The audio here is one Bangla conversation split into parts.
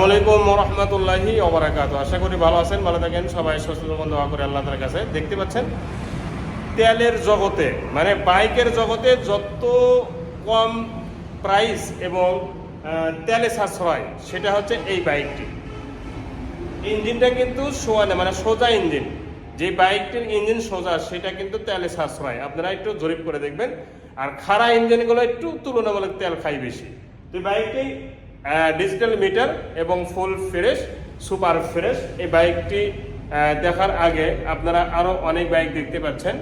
আসসালামাইকুম রহমতুল্লাহি ওবরাকাত আশা করি ভালো আছেন, ভালো থাকেন। সবাই জীবন দোয়া করে আল্লাহ তার কাছে। দেখতে পাচ্ছেন, তেলের জগতে মানে বাইকের জগতে যত কম প্রাইস এবং তেলে সাশ্রয়, সেটা হচ্ছে এই বাইকটি। ইঞ্জিনটা কিন্তু সোয়ানে মানে সোজা ইঞ্জিন। যে বাইকটির ইঞ্জিন সোজা, সেটা কিন্তু তেলে সাশ্রয়। আপনারা একটু জরিপ করে দেখবেন। আর খাড়া ইঞ্জিনগুলো একটু তুলনামূলক তেল খাই বেশি। তো বাইকটি ডিজিটাল মিটার এবং ফুল ফ্রেশ সুপার ফ্রেশ এই বাইকটি দেখার আগে আপনারা আরও অনেক বাইক দেখতে পাচ্ছেন।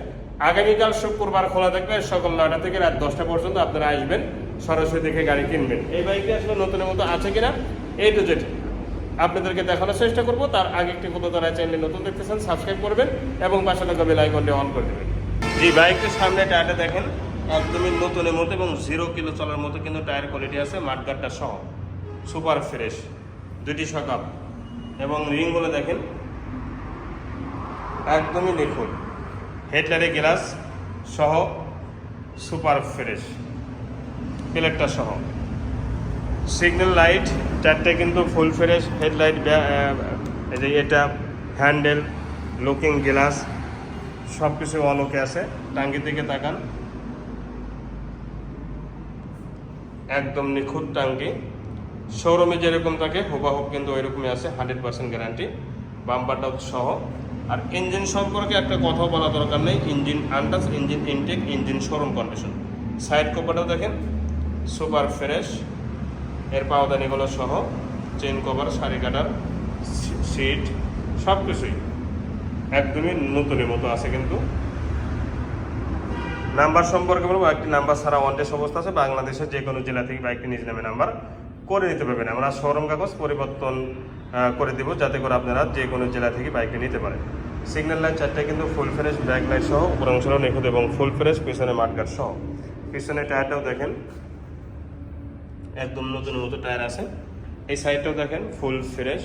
আগামীকাল শুক্রবার খোলা থাকবে, সকাল নয়টা থেকে রাত দশটা পর্যন্ত আপনারা আসবেন, সরাসরি দেখে গাড়ি কিনবেন। এই বাইকটি আসলে নতুনের মতো আছে কিনা এই টু জেড আপনাদেরকে দেখানোর চেষ্টা করব। তার আগে একটি কত তারা চ্যানেল নতুন দেখতেছেন সাবস্ক্রাইব করবেন এবং পাশে থাকা বেল আইকনটি অন করে দেবেন। জি বাইকটির সামনে টায়ারটা দেখেন, একদমই নতুনের মতো এবং জিরো কিলো চলার মতো কিন্তু টায়ার কোয়ালিটি আছে মাঠগাটটা সহ। সুপার ফ্রেশ দুটি সকাপ এবং রিংগুলো দেখেন। একদমই নিখুঁত। হেডলাইটের গ্লাস সহ সুপার ফ্রেশ। প্লেটটা সহ। সিগন্যাল লাইট, চারটে কিন্তু ফুল ফ্রেশ, হেডলাইট এটা, হ্যান্ডেল, লুকিং গ্লাস সব কিছু অলোকে আছে। টাঙ্গি থেকে তাকান। একদম নিখুঁত টাঙ্গি। শোরুমে যেরকম থাকে হুবাহুব কিন্তু ওইরকমই আছে হান্ড্রেড পার্সেন্ট গ্যারান্টি বাম্পারটাও সহ। আর ইঞ্জিন সম্পর্কে একটা কথা বলা দরকার নেই। Engine আন্ডাস engine intact engine showroom condition side কভারটাও দেখেন সুপার ফ্রেশ এর পাওদানিগুলো সহ chain cover sari cutter seat সব কিছুই একদমই নতুনের মতো আছে কিন্তু। নাম্বার সম্পর্কে বলব, একটি নাম্বার ছাড়া ওয়ান্টেস অবস্থা আছে। বাংলাদেশের যে কোনো জেলা থেকে বাইকটি নিজ নামে নাম্বার করে নিতে পারবেন আমরা শোরুম কাগজ পরিবর্তন করে দিব যাতে করে আপনারা যে কোনো জেলা থেকে বাইকে নিতে পারেন। সিগন্যাল লাইট চারটে কিন্তু ফুল ফ্রেশ ব্যাক লাইট সহ উপর অংশটাও নিখুঁত এবং ফুল ফ্রেশ পিছনে মাঠগাট সহ। পিছনে টায়ারটাও দেখেন, একদম নতুন মতো টায়ার আছে। এই সাইডটাও দেখেন ফুল ফ্রেশ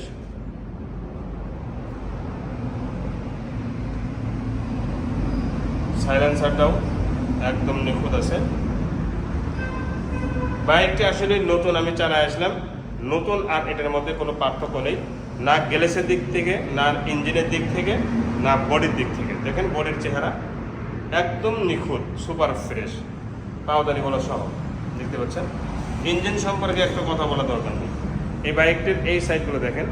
সাইলেন্সারটাও একদম নিখুঁত আছে। বাইকটি আসলে নতুন, আমি চালায় আসলাম। নতুন আর এটার মধ্যে কোনো পার্থক্য নেই। না গ্যালেসের দিক থেকে, না ইঞ্জিনের দিক থেকে, না বডির দিক থেকে। দেখেন বডির চেহারা একদম নিখুঁত, সুপার ফ্রেশ। পাওদানিগুলো সহ, দেখতে পাচ্ছেন? ইঞ্জিন সম্পর্কে একটা কথা বলা দরকার নেই। এই বাইকটির এই সাইডগুলো দেখেন।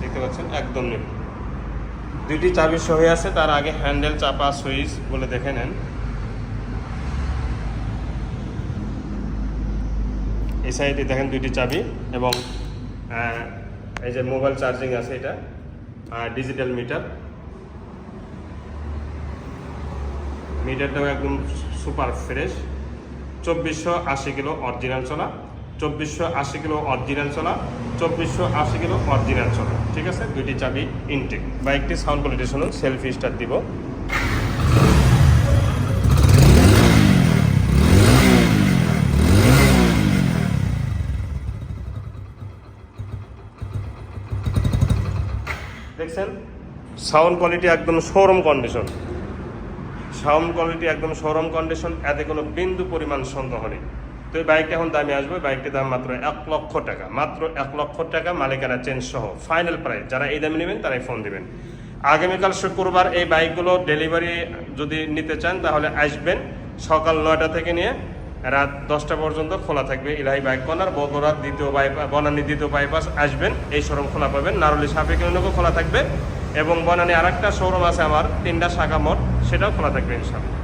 দেখতে পাচ্ছেন? একদম নিখুঁত। দুইটি চাবি সহে আছে, তার আগে হ্যান্ডেল, চাপা, সুইচ বলে দেখে নেন। এই সাইডে দেখেন দুইটি চাবি এবং এই যে মোবাইল চার্জিং আছে এটা, আর ডিজিটাল মিটার। মিটারটাও একদম সুপার ফ্রেশ। চব্বিশশো আশি কিলো অরিজিনাল চলা, চব্বিশশো আশি কিলো অরিজিনাল চলা, চব্বিশশো আশি কিলো অরিজিনাল চলা। ঠিক আছে? দুইটি চাবি ইনটেক বাইকটি সাউন্ড কোয়ালিটি শুনুন সেলফি স্টার্ট দিব। দেখছেন? সাউন্ড কোয়ালিটি একদম শোরুম কন্ডিশন সাউন্ড কোয়ালিটি একদম শোরুম কন্ডিশন এতে কোনো বিন্দু পরিমাণ সন্দেহ নেই। তো এই বাইকটা এখন দামে আসবে। বাইকটির দাম মাত্র এক লক্ষ টাকা। মাত্র এক লক্ষ টাকা, মালিকানা চেঞ্জ সহ। ফাইনাল প্রাইস যারা এই দামে নেবেন, তারাই ফোন দিবেন। আগামীকাল শুক্রবার এই বাইকগুলো ডেলিভারি যদি নিতে চান, তাহলে আসবেন সকাল নয়টা থেকে নিয়ে রাত দশটা পর্যন্ত খোলা থাকবে। ইলাহি বাইক কর্নার বগুড়ার দ্বিতীয় বাইপাস বনানী দ্বিতীয় বাইপাস আসবেন। এই শোরুম খোলা পাবেন। নারলি সাপে খোলা থাকবে। এবং বনানী আরেকটা শোরুম আছে আমার, তিনটা শাখা মোট সেটাও খোলা থাকবে ইনশাল্লাহ